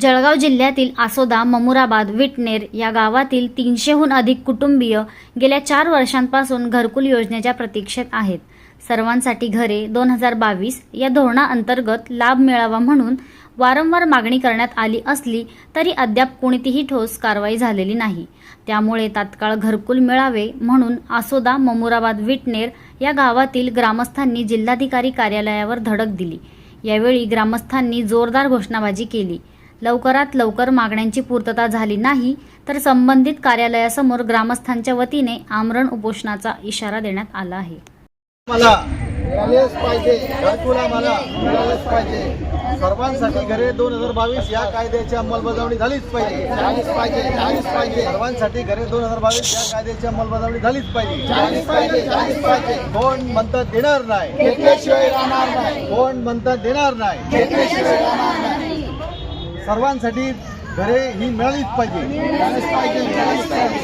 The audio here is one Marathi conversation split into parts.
जळगाव जिल्ह्यातील आसोदा ममुराबाद विटनेर या गावातील तीनशेहून अधिक कुटुंबीय गेल्या चार वर्षांपासून घरकुल योजनेच्या प्रतीक्षेत आहेत. सर्वांसाठी घरे दोन हजार बावीस या धोरणाअंतर्गत लाभ मिळावा म्हणून वारंवार मागणी करण्यात आली असली तरी अद्याप कोणतीही ठोस कारवाई झालेली नाही. त्यामुळे तात्काळ घरकुल मिळावे म्हणून आसोदा ममुराबाद विटनेर या गावातील ग्रामस्थांनी जिल्हाधिकारी कार्यालयावर धडक दिली. यावेळी ग्रामस्थांनी जोरदार घोषणाबाजी केली. लवकरात लवकर मागण्यांची पूर्तता झाली नाही तर संबंधित कार्यालयासमोर ग्रामस्थांच्या वतीने आमरण उपोषणाचा इशारा देण्यात आला आहे. मला पाहिजे पाहिजे. सर्वांसाठी घरे दोन हजार बावीस या कायद्याची अंमलबजावणी झालीच पाहिजे. झालीच पाहिजे झालीच पाहिजे. सर्वांसाठी घरे दोन हजार बावीस या कायद्याची अंमलबजावणी झालीच पाहिजे. झालीच पाहिजे झालीच पाहिजे. कोण म्हणतात देणार नाही? घेतल्याशिवाय राहणार नाही. कोण म्हणतात देणार नाही? घेतल्याशिवाय राहणार नाही. सर्वांसाठी घरे ही मिळालीच पाहिजे.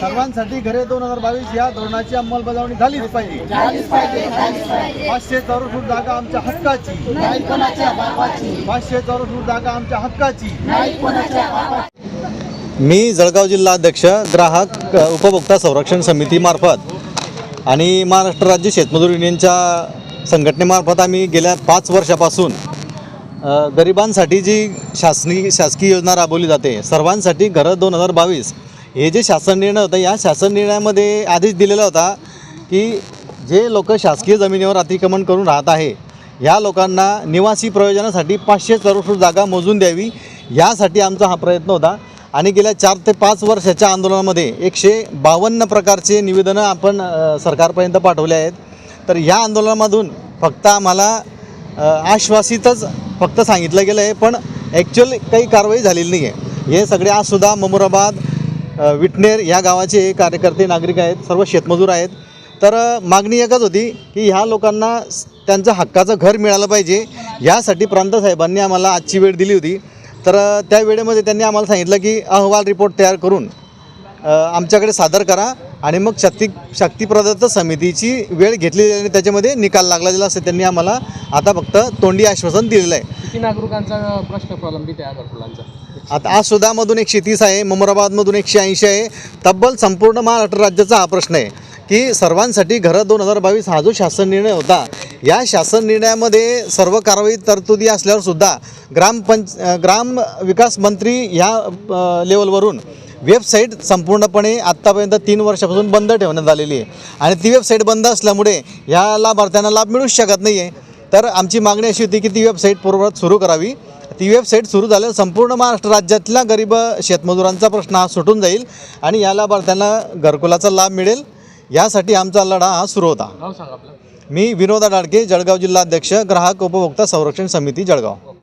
सर्वांसाठी घरे दोन हजार बावीस या धोरणाची अंमलबजावणी झालीच पाहिजे. पाचशे चौरस फूट जागा आमच्या हक्काची. पाचशे चौरस फूट जागा आमच्या हक्काची. मी जळगाव जिल्हा अध्यक्ष ग्राहक उपभोक्ता संरक्षण समितीमार्फत आणि महाराष्ट्र राज्य शेतमजूर युनियनच्या संघटनेमार्फत आम्ही गेल्या पाच वर्षापासून गरिबांसाठी जी शासनी शासकीय योजना राबवली जाते सर्वांसाठी घरं दोन हजार बावीस हे जे शासन निर्णय होतं या शासन निर्णयामध्ये आधीच दिलेला होता की जे लोक शासकीय जमिनीवर अतिक्रमण करून राहत आहे या लोकांना निवासी प्रयोजनासाठी पाचशे चौरस जागा मोजून द्यावी यासाठी आमचा हा प्रयत्न होता. आणि गेल्या चार ते पाच वर्षाच्या आंदोलनामध्ये एकशे बावन्न प्रकारचे निवेदनं आपण सरकारपर्यंत पाठवले आहेत. तर या आंदोलनामधून फक्त आम्हाला आश्वासितच फक्त सांगितलं गेलं आहे पण ॲक्च्युअल काही कारवाई झालेली नाही आहे हे सगळे आजसुद्धा ममुराबाद विटनेर या गावाचे कार्यकर्ते नागरिक आहेत सर्व शेतमजूर आहेत. तर मागणी एकच होती की ह्या लोकांना त्यांचं हक्काचं घर मिळालं पाहिजे. यासाठी प्रांतसाहेबांनी आम्हाला आजची वेळ दिली होती. तर त्या वेळेमध्ये त्यांनी आम्हाला सांगितलं की अहवाल रिपोर्ट तयार करून आमच्याकडे सादर करा आणि मग शक्ती शक्तीप्रदत्त समितीची वेळ घेतलेली आहे आणि त्याच्यामध्ये निकाल लागलेला असं त्यांनी आम्हाला आता फक्त तोंडी आश्वासन दिलेलं आहे. किती नागरिकांचा प्रश्न प्रलंबित आहे घरकुलांचा आता आज सुधामधून एकशे तीस आहे ममुराबादमधून एकशे ऐंशी आहे. तब्बल संपूर्ण महाराष्ट्र राज्याचा हा प्रश्न आहे की सर्वांसाठी घरं दोन हजार बावीस हा जो शासन निर्णय होता या शासन निर्णयामध्ये सर्व कारवाई तरतुदी असल्यावर सुद्धा ग्रामपंच ग्राम विकास मंत्री ह्या लेवलवरून वेबसाईट संपूर्णपणे आत्तापर्यंत तीन वर्षापासून बंद ठेवण्यात आलेली आहे. आणि ती वेबसाईट बंद असल्यामुळे ह्या लाभार्थ्यांना लाभ मिळूच शकत नाही आहे तर आमची मागणी अशी होती की ती वेबसाईट पूर्ववत सुरू करावी. ती वेबसाईट सुरू झाल्यावर संपूर्ण महाराष्ट्र राज्यातल्या गरीब शेतमजुरांचा प्रश्न हा सुटून जाईल आणि या लाभार्थ्यांना घरकुलाचा लाभ मिळेल. यासाठी आमचा लढा हा सुरू होता. मी विनोदा डाडके जळगाव जिल्हा अध्यक्ष ग्राहक उपभोक्ता संरक्षण समिती जळगाव.